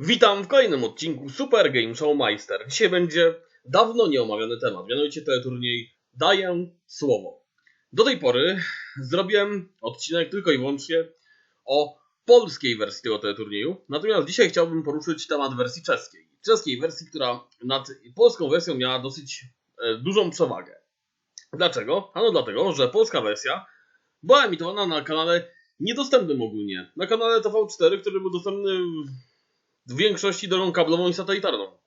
Witam w kolejnym odcinku Super Game Show Meister. Dzisiaj będzie dawno nieomawiany temat, mianowicie teleturniej Daję Słowo. Do tej pory zrobiłem odcinek tylko i wyłącznie o polskiej wersji tego teleturnieju, natomiast dzisiaj chciałbym poruszyć temat wersji czeskiej. Czeskiej wersji, która nad polską wersją miała dosyć e, dużą przewagę. Dlaczego? Ano dlatego, że polska wersja była emitowana na kanale niedostępnym ogólnie. Na kanale TV4, który był dostępny w większości drogą kablową i satelitarną.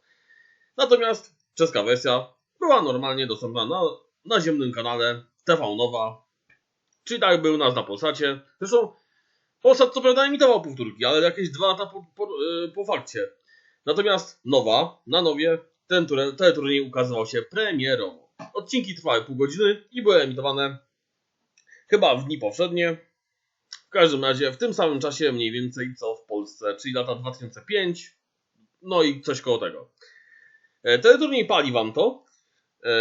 Natomiast czeska wersja była normalnie dostępna na naziemnym kanale TV Nowa, czyli tak był nas na Polsacie. Zresztą Polsat co prawda emitował powtórki, ale jakieś dwa lata po, po, yy, po fakcie. Natomiast Nowa, na Nowie, ten teleturniej ukazywał się premierowo. Odcinki trwały pół godziny i były emitowane chyba w dni powszednie. W każdym razie w tym samym czasie mniej więcej co Polsce, czyli lata 2005, no i coś koło tego. E, Teleturniej pali wam to, e,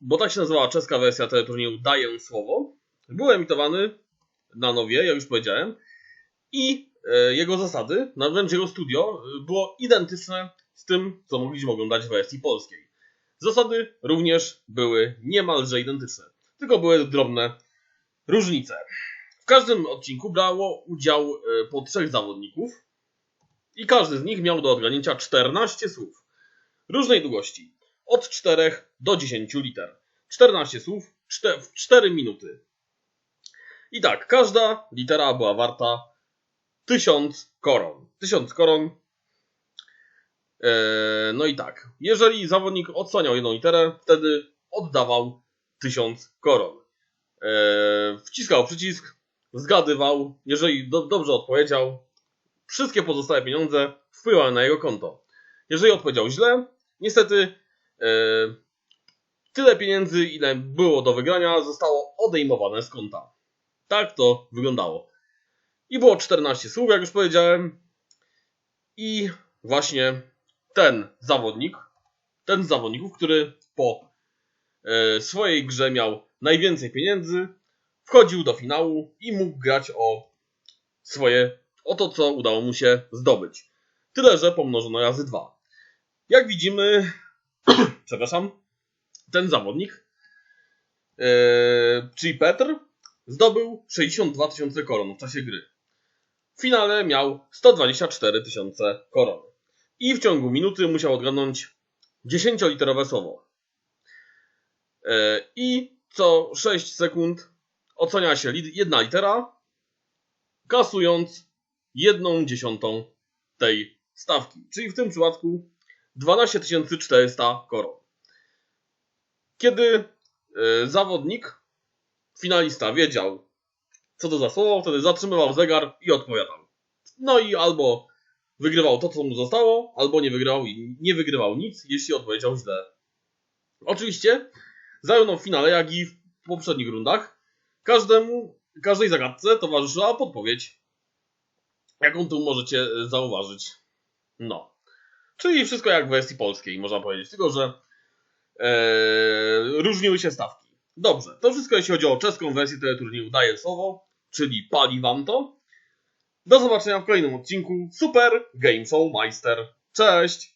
bo tak się nazywała czeska wersja teleturnieju Daję Słowo. Był emitowany na Nowie, jak już powiedziałem, i e, jego zasady, na wręcz jego studio, było identyczne z tym, co mogliśmy oglądać w wersji polskiej. Zasady również były niemalże identyczne, tylko były drobne różnice. W każdym odcinku brało udział e, po trzech zawodników i każdy z nich miał do odgadnięcia 14 słów różnej długości, od 4 do 10 liter. 14 słów w 4 minuty. I tak, każda litera była warta 1000 koron. 1000 koron. E, no i tak, jeżeli zawodnik odsłaniał jedną literę, wtedy oddawał 1000 koron. E, wciskał przycisk, zgadywał, jeżeli do, dobrze odpowiedział, wszystkie pozostałe pieniądze wpływały na jego konto. Jeżeli odpowiedział źle, niestety e, tyle pieniędzy, ile było do wygrania, zostało odejmowane z konta. Tak to wyglądało. I było 14 słów, jak już powiedziałem. I właśnie ten zawodnik, ten z zawodników, który po e, swojej grze miał najwięcej pieniędzy, wchodził do finału i mógł grać o swoje, o to, co udało mu się zdobyć. Tyle, że pomnożono razy dwa. Jak widzimy, przepraszam, ten zawodnik, e, czyli Petr, zdobył 62 tysiące koron w czasie gry. W finale miał 124 tysiące koron. I w ciągu minuty musiał odgadnąć 10-literowe słowo. E, I co 6 sekund ocenia się jedna litera, kasując jedną dziesiątą tej stawki. Czyli w tym przypadku 12 400 koron. Kiedy e, zawodnik, finalista wiedział, co to za słowo, wtedy zatrzymywał zegar i odpowiadał. No i albo wygrywał to, co mu zostało, albo nie wygrywał, nie wygrywał nic, jeśli odpowiedział źle. Oczywiście zarówno w finale, jak i w poprzednich rundach każdemu, każdej zagadce towarzyszyła podpowiedź, jaką tu możecie e, zauważyć. No. Czyli wszystko jak w wersji polskiej, można powiedzieć, tylko że e, różniły się stawki. Dobrze, to wszystko jeśli chodzi o czeską wersję teleturnieju Daję Słowo, czyli pali wam to. Do zobaczenia w kolejnym odcinku Super Game Show Meister. Cześć!